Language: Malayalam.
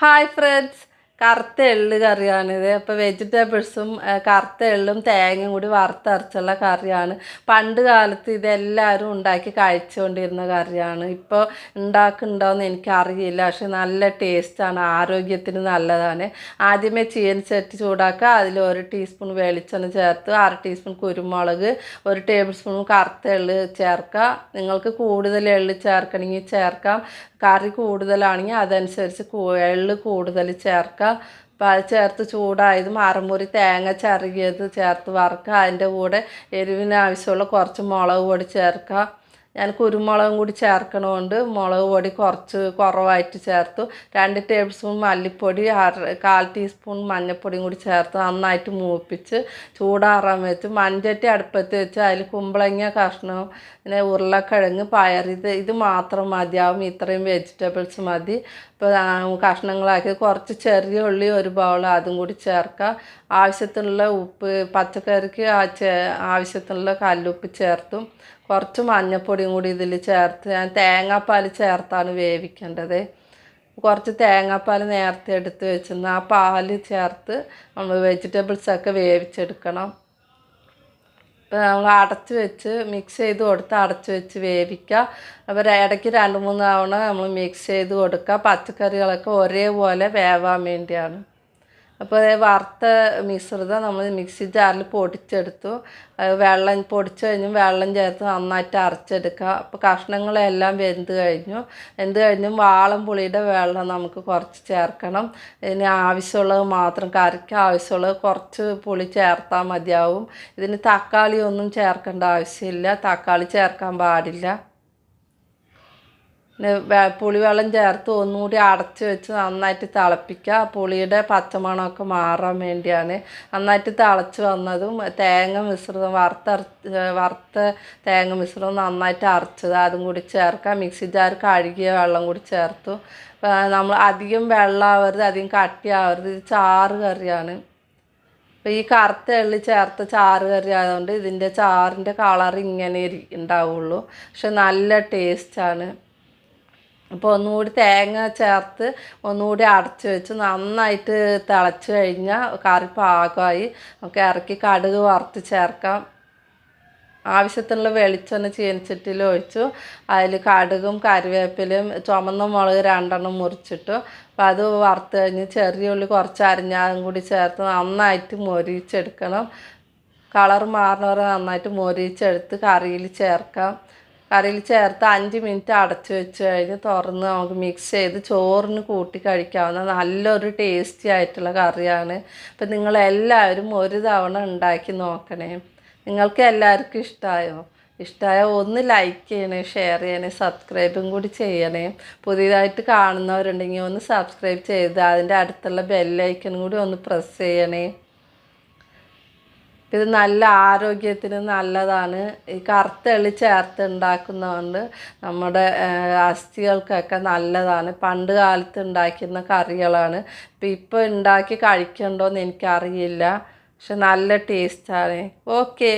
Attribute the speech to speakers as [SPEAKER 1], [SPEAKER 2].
[SPEAKER 1] Hi friends. കറുത്ത എള്ള് കറിയാണിത് അപ്പോൾ വെജിറ്റബിൾസും കറുത്ത എള്ളും തേങ്ങയും കൂടി വറുത്തരച്ചുള്ള കറിയാണ്. പണ്ട് കാലത്ത് ഇതെല്ലാവരും ഉണ്ടാക്കി കഴിച്ചുകൊണ്ടിരുന്ന കറിയാണ്. ഇപ്പോൾ ഉണ്ടാക്കുന്നുണ്ടോയെന്ന് എനിക്കറിയില്ല. പക്ഷെ നല്ല ടേസ്റ്റാണ്. ആരോഗ്യത്തിന് നല്ലതാണ്. ആദ്യമേ ചീനച്ചട്ടി ചൂടാക്കുക. അതിൽ ഒരു ടീസ്പൂൺ വെളിച്ചെണ്ണ ചേർത്ത് അര ടീസ്പൂൺ കുരുമുളക് ഒരു ടേബിൾ സ്പൂൺ കറുത്ത എള്ള് ചേർക്കുക. നിങ്ങൾക്ക് കൂടുതൽ എള്ള് ചേർക്കണമെങ്കിൽ ചേർക്കാം. കറി കൂടുതലാണെങ്കിൽ അതനുസരിച്ച് എള്ള് കൂടുതൽ ചേർക്കുക. അപ്പോൾ അത് ചേർത്ത് ചൂടായതും അരമുറി തേങ്ങ ചിറകിയത് ചേർത്ത് വറുക്കുക അതിന്റെ കൂടെ എരിവിന് ആവശ്യമുള്ള കുറച്ച് മുളക് പൊടി ചേർക്കുക. ഞാൻ കുരുമുളകും കൂടി ചേർക്കണതുകൊണ്ട് മുളക് പൊടി കുറച്ച് കുറവായിട്ട് ചേർത്തു. രണ്ട് ടേബിൾ സ്പൂൺ മല്ലിപ്പൊടി അര കാൽ ടീസ്പൂൺ മഞ്ഞൾപ്പൊടിയും കൂടി ചേർത്ത് നന്നായിട്ട് മൂപ്പിച്ച് ചൂടാറാൻ വെച്ച്. മൺചട്ടി അടുപ്പത്ത് വെച്ച് അതിൽ കുമ്പളങ്ങ കഷ്ണം പിന്നെ ഉരുളക്കിഴങ്ങ് പയർ ഇത് ഇത് മാത്രം മതിയാവും. ഇത്രയും വെജിറ്റബിൾസ് മതി. ഇപ്പോൾ കഷ്ണങ്ങളാക്കി കുറച്ച് ചെറിയ ഉള്ളി ഒരു ബൗൾ അതും കൂടി ചേർക്കുക ആവശ്യത്തിനുള്ള ഉപ്പ് പച്ചക്കറിക്ക് ആവശ്യത്തിനുള്ള കല്ലുപ്പ് ചേർത്തും. കുറച്ച് മഞ്ഞൾപ്പൊടിയും കൂടി ഇതിൽ ചേർത്ത് ഞാൻ തേങ്ങാപ്പാൽ ചേർത്താണ് വേവിക്കേണ്ടത്. കുറച്ച് തേങ്ങാപ്പാൽ നേരത്തെ എടുത്ത് വെച്ചിരുന്ന. ആ പാൽ ചേർത്ത് നമ്മൾ വെജിറ്റബിൾസൊക്കെ വേവിച്ചെടുക്കണം. ഇപ്പോൾ നമ്മൾ അടച്ച് വെച്ച് മിക്സ് ചെയ്ത് കൊടുത്ത് അടച്ച് വെച്ച് വേവിക്കുക. അപ്പോൾ ഇടയ്ക്ക് രണ്ട് മൂന്ന് തവണ നമ്മൾ മിക്സ് ചെയ്ത് കൊടുക്കുക. പച്ചക്കറികളൊക്കെ ഒരേപോലെ വേവാൻ വേണ്ടിയാണ്. അപ്പോൾ വറുത്ത മിശ്രിതം നമ്മൾ മിക്സി ജാറിൽ പൊടിച്ചെടുത്തു. വെള്ളം പൊടിച്ചു കഴിഞ്ഞ് വെള്ളം ചേർത്ത് നന്നായിട്ട് അരച്ചെടുക്കുക. അപ്പോൾ കഷ്ണങ്ങളെല്ലാം വെന്ത് കഴിഞ്ഞു. വെന്ത് കഴിഞ്ഞും വാളം പുളിയുടെ വെള്ളം നമുക്ക് കുറച്ച് ചേർക്കണം. ഇതിന് ആവശ്യമുള്ളത് മാത്രം കറിക്ക് ആവശ്യമുള്ളത് കുറച്ച് പുളി ചേർത്താൽ മതിയാവും. ഇതിന് തക്കാളി ഒന്നും ചേർക്കേണ്ട ആവശ്യമില്ല. തക്കാളി ചേർക്കാൻ പാടില്ല. പുളിവെള്ളം ചേർത്ത് ഒന്നുകൂടി അടച്ച് വെച്ച് നന്നായിട്ട് തിളപ്പിക്കുക. പുളിയുടെ പച്ചമണമൊക്കെ മാറാൻ വേണ്ടിയാണ്. നന്നായിട്ട് തിളച്ച് വന്നതും തേങ്ങ മിശ്രിതം വറുത്ത വറുത്ത തേങ്ങ മിശ്രിതം നന്നായിട്ട് അരച്ചത്. അതും കൂടി ചേർക്കുക. മിക്സി ജാർ കഴുകിയ വെള്ളം കൂടി ചേർത്തു. നമ്മൾ അധികം വെള്ളമാവരുത് അധികം കട്ടിയാവരുത് ഇത് ചാറ് കറിയാണ്. അപ്പോൾ ഈ കറുത്ത എള്ളി ചേർത്ത ചാറ് കറി ആയതുകൊണ്ട് ഇതിന്റെ ചാറിന്റെ കളർ ഇങ്ങനെ ഉണ്ടാവുള്ളൂ. പക്ഷെ നല്ല ടേസ്റ്റാണ്. അപ്പോൾ ഒന്നുകൂടി തേങ്ങ ചേർത്ത് ഒന്നുകൂടി അടച്ച് വെച്ച് നന്നായിട്ട് തിളച്ച് കഴിഞ്ഞാൽ കറി പാകമായി. നമുക്ക് ഇറക്കി കടുക് വറുത്ത് ചേർക്കാം. ആവശ്യത്തിനുള്ള വെളിച്ചെണ്ണ ചീനച്ചട്ടിയിൽ ഒഴിച്ചു. അതിൽ കടുകും കറിവേപ്പിലയും ചുമന്ന മുളക് രണ്ടെണ്ണം മുറിച്ചിട്ടു. അപ്പോൾ അത് വറുത്ത് കഴിഞ്ഞ് ചെറിയ ഉള്ളി കുറച്ച് അരിഞ്ഞാതും കൂടി ചേർത്ത് നന്നായിട്ട് മൊരിച്ചെടുക്കണം. കളർ മാറുന്നവരെ നന്നായിട്ട് മൊരിച്ചെടുത്ത് കറിയിൽ ചേർക്കാം. കറിയിൽ ചേർത്ത് അഞ്ച് മിനിറ്റ് അടച്ചു വെച്ച് കഴിഞ്ഞ് തുറന്ന് നമുക്ക് മിക്സ് ചെയ്ത് ചോറിന് കൂട്ടി കഴിക്കാവുന്ന നല്ലൊരു ടേസ്റ്റി ആയിട്ടുള്ള കറിയാണ്. അപ്പം നിങ്ങളെല്ലാവരും ഒരു തവണ ഉണ്ടാക്കി നോക്കണേ. നിങ്ങൾക്ക് എല്ലാവർക്കും ഇഷ്ടമായോ ഇഷ്ടമായ ഒന്ന് ലൈക്ക് ചെയ്യണേ ഷെയർ ചെയ്യണേ സബ്സ്ക്രൈബും കൂടി ചെയ്യണേ. പുതിയതായിട്ട് കാണുന്നവരുണ്ടെങ്കിൽ ഒന്ന് സബ്സ്ക്രൈബ് ചെയ്ത് അതിന്റെ അടുത്തുള്ള ബെല്ലൈക്കനും കൂടി ഒന്ന് പ്രസ് ചെയ്യണേ. ഇത് നല്ല ആരോഗ്യത്തിന് നല്ലതാണ്. ഈ കറുത്ത എള്ളി ചേർത്ത് ഉണ്ടാക്കുന്നതുകൊണ്ട് നമ്മുടെ അസ്ഥികൾക്കൊക്കെ നല്ലതാണ്. പണ്ട് കാലത്ത് ഉണ്ടാക്കുന്ന കറികളാണ്. ഇപ്പം ഇപ്പോൾ ഉണ്ടാക്കി കഴിക്കണ്ടോയെന്ന് എനിക്കറിയില്ല. പക്ഷെ നല്ല ടേസ്റ്റാണ് ഓക്കേ